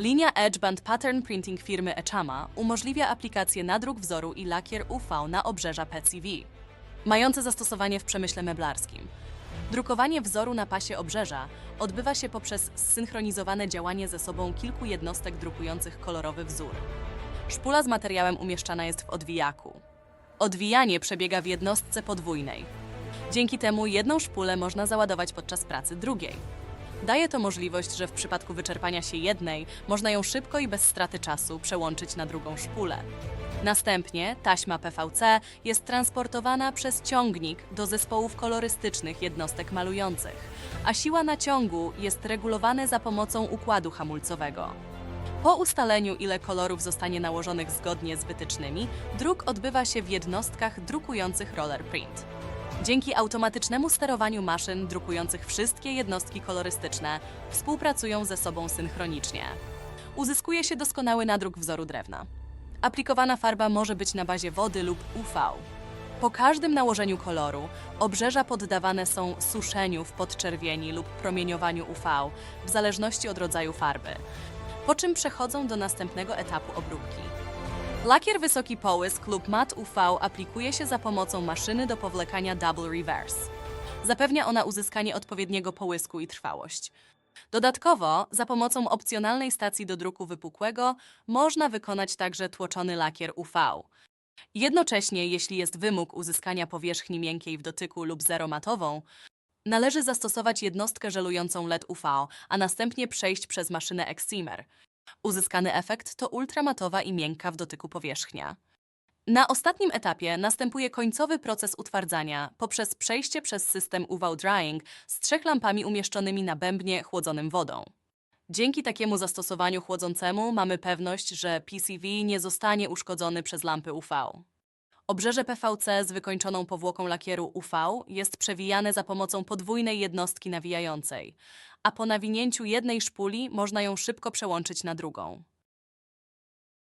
Linia Edge Band Pattern Printing firmy Echama umożliwia aplikację nadruk wzoru i lakier UV na obrzeża PCV, mające zastosowanie w przemyśle meblarskim. Drukowanie wzoru na pasie obrzeża odbywa się poprzez zsynchronizowane działanie ze sobą kilku jednostek drukujących kolorowy wzór. Szpula z materiałem umieszczana jest w odwijaku. Odwijanie przebiega w jednostce podwójnej. Dzięki temu jedną szpulę można załadować podczas pracy drugiej. Daje to możliwość, że w przypadku wyczerpania się jednej, można ją szybko i bez straty czasu przełączyć na drugą szpulę. Następnie taśma PVC jest transportowana przez ciągnik do zespołów kolorystycznych jednostek malujących, a siła naciągu jest regulowana za pomocą układu hamulcowego. Po ustaleniu, ile kolorów zostanie nałożonych zgodnie z wytycznymi, druk odbywa się w jednostkach drukujących roller print. Dzięki automatycznemu sterowaniu maszyn drukujących wszystkie jednostki kolorystyczne współpracują ze sobą synchronicznie. Uzyskuje się doskonały nadruk wzoru drewna. Aplikowana farba może być na bazie wody lub UV. Po każdym nałożeniu koloru obrzeża poddawane są suszeniu w podczerwieni lub promieniowaniu UV w zależności od rodzaju farby, po czym przechodzą do następnego etapu obróbki. Lakier wysoki połysk lub mat UV aplikuje się za pomocą maszyny do powlekania Double Reverse. Zapewnia ona uzyskanie odpowiedniego połysku i trwałość. Dodatkowo, za pomocą opcjonalnej stacji do druku wypukłego można wykonać także tłoczony lakier UV. Jednocześnie, jeśli jest wymóg uzyskania powierzchni miękkiej w dotyku lub zeromatową, należy zastosować jednostkę żelującą LED UV, a następnie przejść przez maszynę Excimer. Uzyskany efekt to ultramatowa i miękka w dotyku powierzchnia. Na ostatnim etapie następuje końcowy proces utwardzania poprzez przejście przez system UV Drying z trzech lampami umieszczonymi na bębnie chłodzonym wodą. Dzięki takiemu zastosowaniu chłodzącemu mamy pewność, że PCV nie zostanie uszkodzony przez lampy UV. Obrzeże PVC z wykończoną powłoką lakieru UV jest przewijane za pomocą podwójnej jednostki nawijającej, a po nawinięciu jednej szpuli można ją szybko przełączyć na drugą.